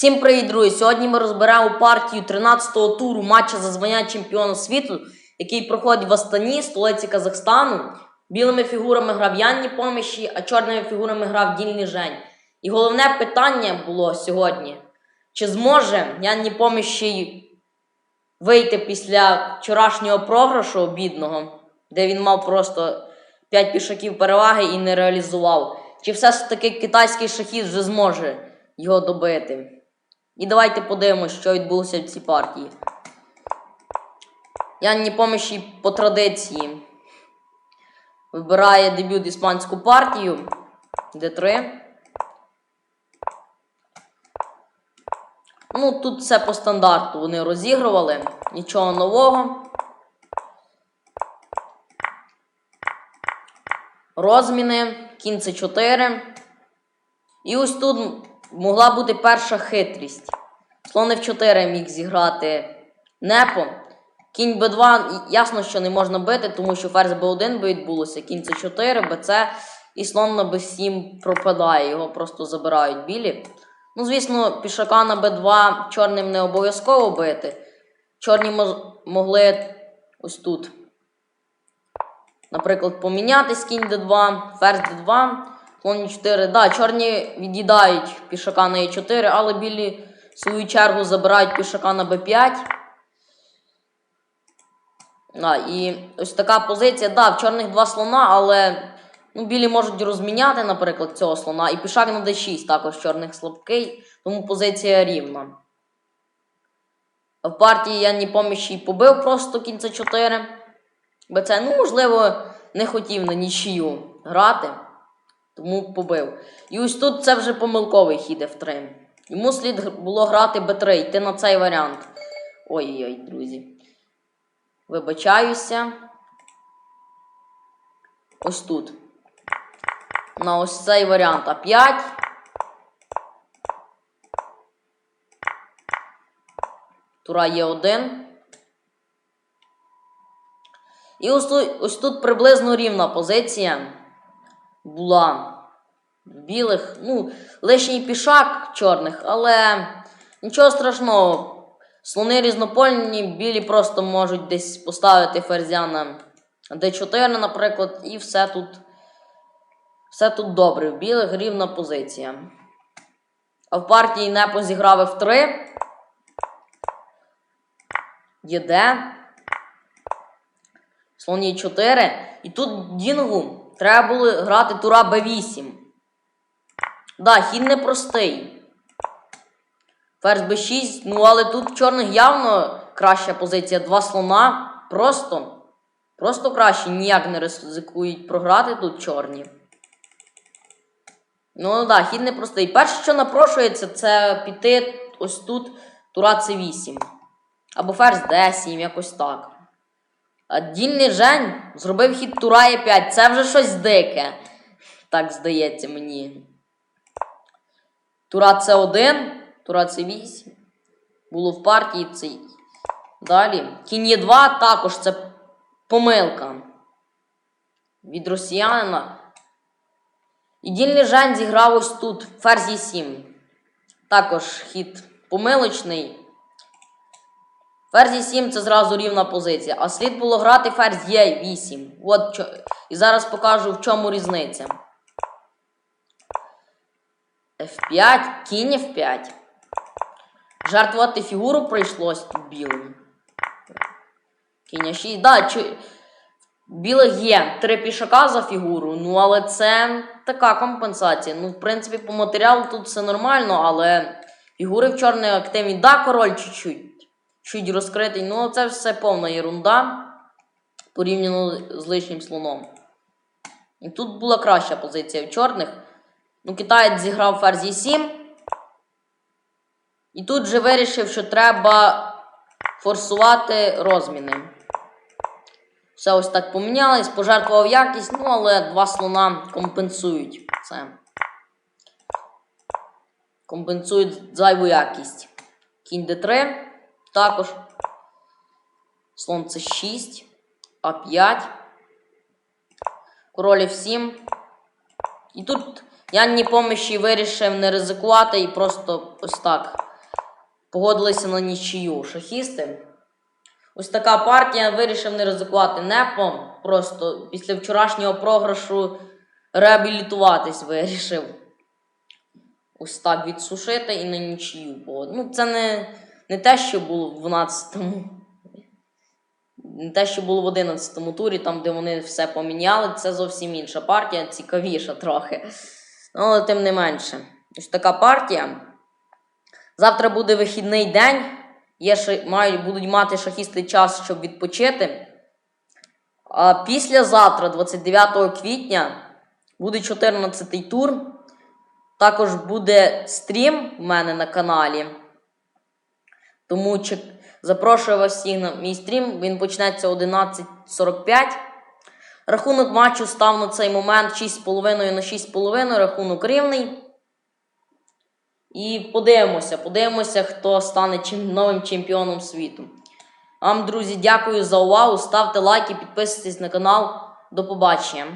Всім привіт, друзі! Сьогодні ми розберемо партію 13-го туру матча за звання чемпіона світу, який проходить в Астані, столиці Казахстану. Білими фігурами грав Ян Поміші, а чорними фігурами грав Дільний Жень. І головне питання було сьогодні: чи зможе Ян Поміші вийти після вчорашнього програшу обідного, де він мав просто 5 пішаків переваги і не реалізував? Чи все ж таки китайський шахіст вже зможе його добити? І давайте подивимось, що відбулося в цій партії. Ян помощі по традиції вибирає дебют іспанську партію. Д3. Ну, тут все по стандарту вони розігрували. Нічого нового. Розміни. Кінь c 4 І ось тут могла бути перша хитрість. Слон F4 міг зіграти Непо. Кінь Б2, ясно, що не можна бити, тому що ферзь Б1 би відбулося. Кінь С4, БЦ і слон на Б7 пропадає, його просто забирають білі. Ну, звісно, пішака на Б2 чорним не обов'язково бити. Чорні могли ось тут. Наприклад, помінятись кінь Д2, ферзь Д2, слон Е4. Да, чорні від'їдають пішака на Е4, але білі свою чергу забирають пішака на Б5. А, і ось така позиція. Да, в чорних два слона, але ну, білі можуть розміняти, наприклад, цього слона. І пішак на d6 також чорних слабкий, тому позиція рівна. В партії я ні поміщі побив просто кінця 4. БЦ, ну, можливо, не хотів на нічию грати, тому побив. І ось тут це вже помилковий хід F3. Йому слід було грати Б3, йти на цей варіант. Ой-ой-ой, друзі. Вибачаюся. Ось тут. На ось цей варіант А5. Тура є 1 І ось тут, ось тут приблизно рівна позиція була білих. Ну, лишній пішак чорних, але нічого страшного. Слони різнопольні, білі просто можуть десь поставити ферзя на d4, наприклад, і все тут, все тут добре. В білих рівна позиція. А в партії не позіграв F3. ЄД. Слон є 4. І тут Дінгу треба було грати тура Б8. Да, хід непростий. Ферзь Б6, ну але тут в чорних явно краща позиція. Два слона. Просто. Просто краще. Ніяк не ризикують програти тут чорні. Ну да, хід непростий. Перше, що напрошується, це піти ось тут тура С8. Або ферзь Д7, якось так. А Дільний Жень зробив хід тура Е5. Це вже щось дике. Так здається мені. Тура С1, Тура С8. Було в партії цей. Далі. Кінь Е2 також це помилка. Від росіянина. І дільний Жень зіграв ось тут ферзь Е7. Також хід помилочний. Ферзь 7 це зразу рівна позиція. А слід було грати ферзь Е8. От. І зараз покажу, в чому різниця. F5, кінь F5. Жертвувати фігуру прийшлось білим. Кінь 6. Да, чи... Білих є три пішака за фігуру, ну але це така компенсація. Ну, в принципі, по матеріалу тут все нормально, але фігури в чорній активні. Да, король чуть-чуть. Чуть розкритий. Ну, це все повна ерунда порівняно з лишнім слоном. І тут була краща позиція в чорних. Ну, китаєць зіграв ферзь 7. І тут же вирішив, що треба форсувати розміни. Все ось так помінялось, пожертвував якість, ну але два слона компенсують це. Компенсують зайву якість. Кінь d3 також. Слон c6, А5. Король F7. І тут я ні помощі вирішив не ризикувати і просто ось так погодилися на нічию шахісти. Ось така партія вирішив не ризикувати непом. Просто після вчорашнього програшу реабілітуватись вирішив. Ось так відсушити і на нічию. погоди- Ну, це не, не те, що було в 12-му. Не те, що було в 11-му турі, там, де вони все поміняли, це зовсім інша партія, цікавіша трохи. Ну, але тим не менше. Ось така партія. Завтра буде вихідний день. Є, мають, будуть мати шахісти час, щоб відпочити. А післязавтра, 29 квітня, буде 14-й тур. Також буде стрім в мене на каналі. Тому запрошую вас всіх на мій стрім. Він почнеться 11.45. Рахунок матчу став на цей момент 6,5 на 6,5. Рахунок рівний. І подивимося, подивимося, хто стане новим чемпіоном світу. Вам, друзі, дякую за увагу. Ставте лайки, підписуйтесь на канал. До побачення.